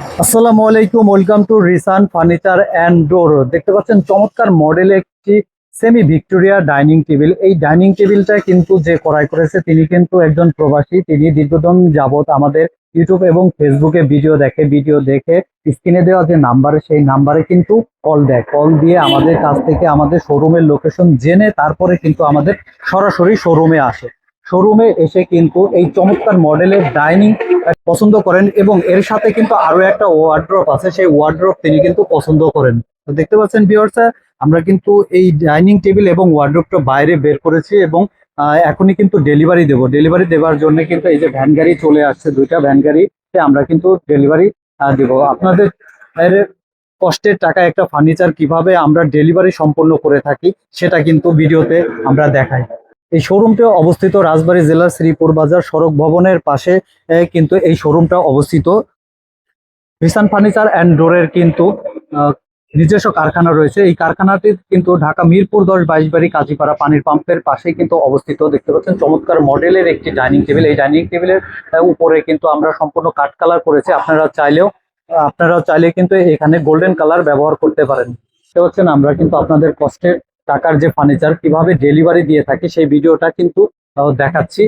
আসসালামু আলাইকুম, welcome to Risan furniture and door. দেখতে পাচ্ছেন চমৎকার মডেল একটি সেমি ভিক্টোরিয়া ডাইনিং টেবিল। এই ডাইনিং টেবিলটা কিন্তু যে ক্রয় করেছে, তিনি কিন্তু একজন প্রবাসী। তিনি দীর্ঘদিন যাবত আমাদের ইউটিউব এবং ফেসবুকে ভিডিও দেখে ভিডিও দেখে স্ক্রিনে দেওয়া যে নাম্বারে, সেই নাম্বারে কিন্তু কল দেয়। কল দিয়ে আমাদের কাছ থেকে আমাদের শোরুমের লোকেশন জেনে তারপরে কিন্তু আমাদের সরাসরি শোরুমে আসে। শোরুমে এসে কিন্তু এই চমৎকার মডেলের ডাইনিং পছন্দ করেন এবং এর সাথে কিন্তু আরও একটা ওয়ার্ড্রপ আছে, সেই ওয়ার্ড্রপ তিনি কিন্তু পছন্দ করেন। তো দেখতে পাচ্ছেন ভিউয়ার্স আমরা কিন্তু এই ডাইনিং টেবিল এবং ওয়ার্ড্রপটা বাইরে বের করেছি এবং এখনই কিন্তু ডেলিভারি দেব। ডেলিভারি দেওয়ার জন্য কিন্তু এই যে ভ্যান গাড়ি চলে আসছে, দুইটা ভ্যান গাড়িতে আমরা কিন্তু ডেলিভারি দেব। আপনাদের কষ্টের টাকা একটা ফার্নিচার কীভাবে আমরা ডেলিভারি সম্পন্ন করে থাকি, সেটা কিন্তু ভিডিওতে আমরা দেখাই। এই শোরুমটা অবস্থিত রাজবাড়ী জেলার শ্রীপুর বাজার সড়ক ভবনের পাশে কিন্তু এই শোরুমটা অবস্থিত। রিসান ফার্নিচার অ্যান্ড ডোরের কিন্তু নিজস্ব কারখানা রয়েছে। এই কারখানাটি কিন্তু ঢাকা মিরপুর দশ বাইশ বাড়ি কাজীপাড়া পানির পাম্পের পাশেই কিন্তু অবস্থিত। দেখতে পাচ্ছেন, চমৎকার মডেলের একটি ডাইনিং টেবিল। এই ডাইনিং টেবিলের উপরে কিন্তু আমরা সম্পূর্ণ কাঠ কালার করেছি। আপনারা চাইলেও, আপনারা চাইলে কিন্তু এখানে গোল্ডেন কালার ব্যবহার করতে পারেন। দেখতে পাচ্ছেন, আমরা কিন্তু আপনাদের কষ্টের টাকার যে ফার্নিচার কীভাবে ডেলিভারি দিয়ে থাকে সেই ভিডিওটা কিন্তু দেখাচ্ছি।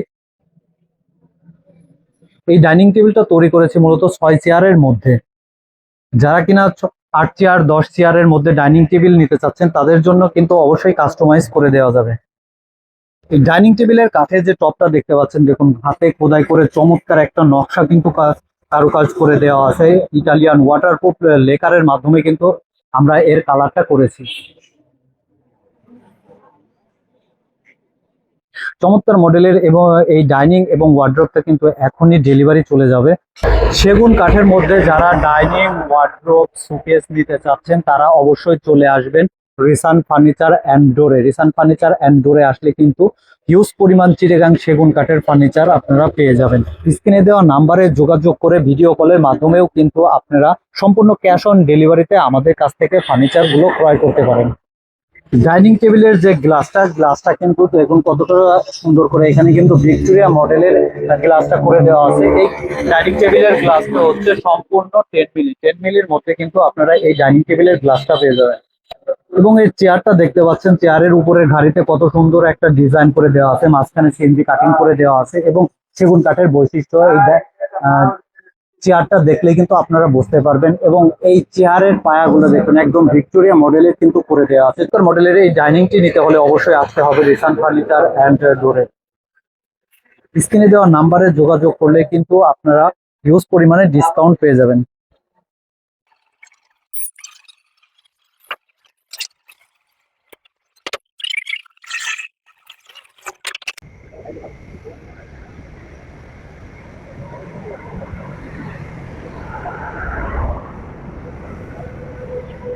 এই ডাইনিং টেবিলটা তৈরি করেছি মূলত ছয় চেয়ারের মধ্যে। যারা কিনা আট চেয়ার দশ চেয়ারের মধ্যে ডাইনিং টেবিল নিতে চাচ্ছেন, তাদের জন্য কিন্তু অবশ্যই কাস্টমাইজ করে দেওয়া যাবে। এই ডাইনিং টেবিলের কাঠে যে টপটা দেখতে পাচ্ছেন, দেখুন, হাতে খোদাই করে চমৎকার একটা নকশা কিন্তু কাজ কারুকাজ করে দেওয়া আছে। ইটালিয়ান ওয়াটারপ্রুফ লেকারের মাধ্যমে কিন্তু আমরা এর কালারটা করেছি। চমৎকার মডেলের এবং এই ডাইনিং এবং ওয়ার্ড্রপটা কিন্তু এখনই ডেলিভারি চলে যাবে। সেগুন কাঠের মধ্যে যারা ডাইনিং, ওয়ার্ড্রপ সুকেস নিতে চাচ্ছেন, তারা অবশ্যই চলে আসবেন রিসান ফার্নিচার অ্যান্ড ডোরে। রিসান ফার্নিচার অ্যান্ড ডোরে আসলে কিন্তু হিউজ পরিমাণ চিরেগাং সেগুন কাঠের ফার্নিচার আপনারা পেয়ে যাবেন। স্ক্রিনে দেওয়া নাম্বারে যোগাযোগ করে ভিডিও কলের মাধ্যমেও কিন্তু আপনারা সম্পূর্ণ ক্যাশ অন ডেলিভারিতে আমাদের কাছ থেকে ফার্নিচারগুলো ক্রয় করতে পারেন। ডাইনিং টেবিলের যে গ্লাসটা গ্লাসটা কিন্তু দেখুন কতটা সুন্দর করে। এখানে কিন্তু ভিক্টোরিয়া মডেলের গ্লাসটা করে দেওয়া আছে। এই ডাইনিং টেবিলের গ্লাসটা হচ্ছে সম্পূর্ণ টেন মিলি। টেন মিলির মধ্যে কিন্তু আপনারা এই ডাইনিং টেবিলের গ্লাসটা পেয়ে যাবেন। এবং এই চেয়ারটা দেখতে পাচ্ছেন, চেয়ারের উপরের ঘাড়িতে কত সুন্দর একটা ডিজাইন করে দেওয়া আছে। মাঝখানে সিএনজি কাটিং করে দেওয়া আছে এবং সেগুন কাঠের বৈশিষ্ট্য, এই চেয়ারটা দেখলে কিন্তু আপনারা বুঝতে পারবেন এবং এই চেয়ারের পায়াগুলো দেখুন, একদম ভিক্টোরিয়া মডেলের কিন্তু করে দেওয়া আছে। তোর মডেলের এই ডাইনিংটি নিতে হলে অবশ্যই আসতে হবে রিসান ফার্নিচার অ্যান্ড ডোরে। স্ক্রিনে দেওয়া নাম্বারে যোগাযোগ করলে কিন্তু আপনারা হিউজ পরিমাণে ডিসকাউন্ট পেয়ে যাবেন।